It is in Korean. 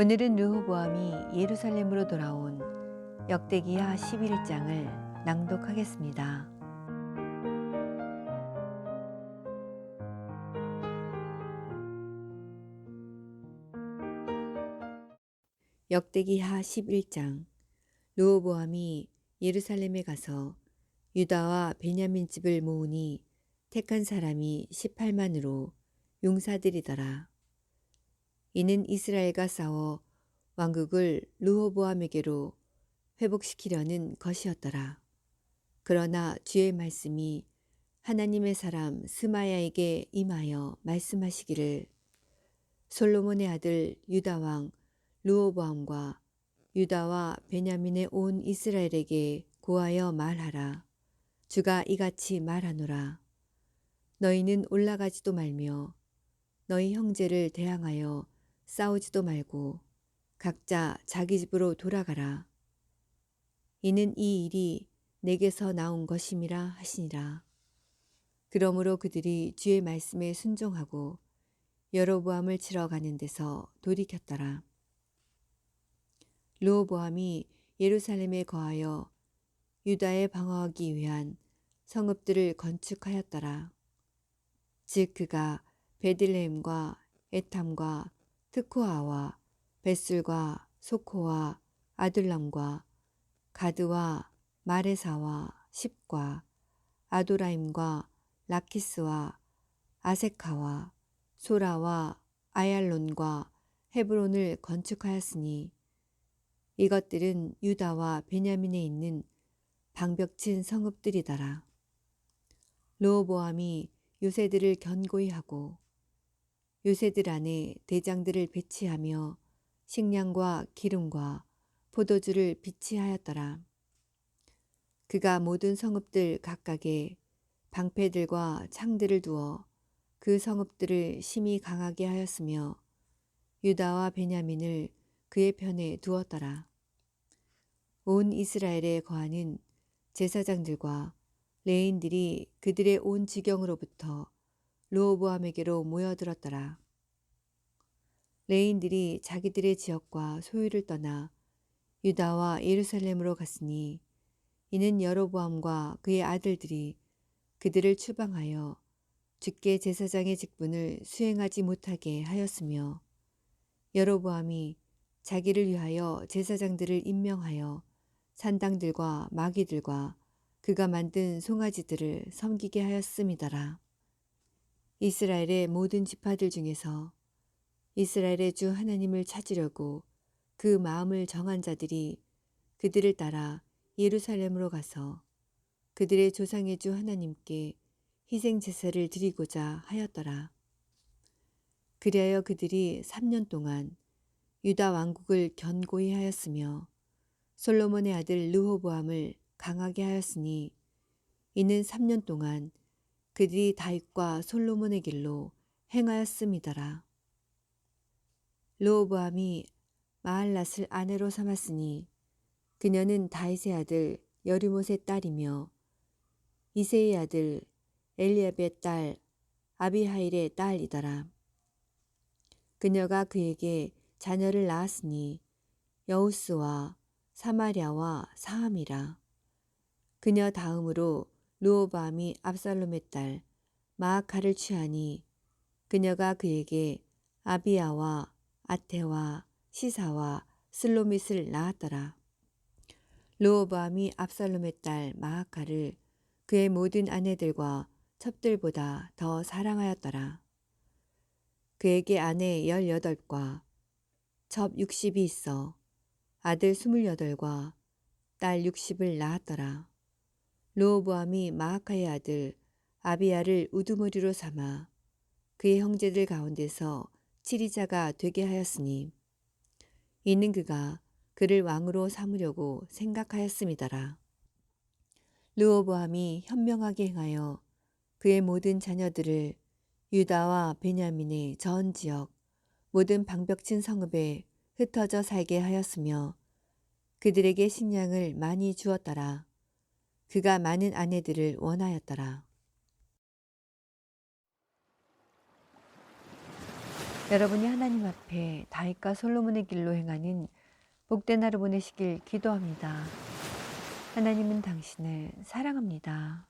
오늘은 르호보암이 예루살렘으로 돌아온 역대기하 11장을 낭독하겠습니다. 역대기하 11장 르호보암이 예루살렘에 가서 유다와 베냐민 집을 모으니 택한 사람이 18만으로 용사들이더라. 이는 이스라엘과 싸워 왕국을 르호보암에게로 회복시키려는 것이었더라. 그러나 주의 말씀이 하나님의 사람 스마야에게 임하여 말씀하시기를 솔로몬의 아들 유다 왕 르호보암과 유다와 베냐민의 온 이스라엘에게 고하여 말하라. 주가 이같이 말하노라. 너희는 올라가지도 말며 너희 형제를 대항하여 싸우지도 말고 각자 자기 집으로 돌아가라. 이는 이 일이 내게서 나온 것임이라 하시니라. 그러므로 그들이 주의 말씀에 순종하고 여로보암을 치러 가는 데서 돌이켰더라. 르호보암이 예루살렘에 거하여 유다에 방어하기 위한 성읍들을 건축하였더라. 즉 그가 베들레헴과 에탐과 트코아와 벳술과 소코와 아둘람과 가드와 마레사와 십과 아도라임과 라키스와 아세카와 소라와 아얄론과 헤브론을 건축하였으니 이것들은 유다와 베냐민에 있는 방벽친 성읍들이더라. 르호보암이 요새들을 견고히 하고 요새들 안에 대장들을 배치하며 식량과 기름과 포도주를 비치하였더라. 그가 모든 성읍들 각각에 방패들과 창들을 두어 그 성읍들을 심히 강하게 하였으며 유다와 베냐민을 그의 편에 두었더라. 온 이스라엘에 거하는 제사장들과 레인들이 그들의 온 지경으로부터 로보암에게로 모여들었더라. 레인들이 자기들의 지역과 소유를 떠나 유다와 예루살렘으로 갔으니 이는 여로보암과 그의 아들들이 그들을 추방하여 주께 제사장의 직분을 수행하지 못하게 하였으며 여로보암이 자기를 위하여 제사장들을 임명하여 산당들과 마귀들과 그가 만든 송아지들을 섬기게 하였음이더라. 이스라엘의 모든 지파들 중에서 이스라엘의 주 하나님을 찾으려고 그 마음을 정한 자들이 그들을 따라 예루살렘으로 가서 그들의 조상의 주 하나님께 희생 제사를 드리고자 하였더라. 그리하여 그들이 3년 동안 유다 왕국을 견고히 하였으며 솔로몬의 아들 르호보암을 강하게 하였으니 이는 3년 동안 그들이 다윗과 솔로몬의 길로 행하였음이더라. 르호보암이 마할랏을 아내로 삼았으니 그녀는 다윗의 아들 여리못의 딸이며 이세의 아들 엘리압의 딸 아비하일의 딸이더라. 그녀가 그에게 자녀를 낳았으니 여우스와 사마리아와 사함이라. 그녀 다음으로 루오밤이 압살롬의 딸 마아카를 취하니 그녀가 그에게 아비야와 아테와 시사와 슬로밋을 낳았더라. 루오밤이 압살롬의 딸 마아카를 그의 모든 아내들과 첩들보다 더 사랑하였더라. 그에게 아내 18과 첩 60이 있어 아들 28과 딸 60을 낳았더라. 로보암이 마하카의 아들 아비야를 우두머리로 삼아 그의 형제들 가운데서 치리자가 되게 하였으니 이는 그가 그를 왕으로 삼으려고 생각하였음이더라. 르호보암이 현명하게 행하여 그의 모든 자녀들을 유다와 베냐민의 전 지역 모든 방벽친 성읍에 흩어져 살게 하였으며 그들에게 식량을 많이 주었더라. 그가 많은 아내들을 원하였더라. 여러분이 하나님 앞에 다윗과 솔로몬의 길로 행하는 복된 하루 보내시길 기도합니다. 하나님은 당신을 사랑합니다.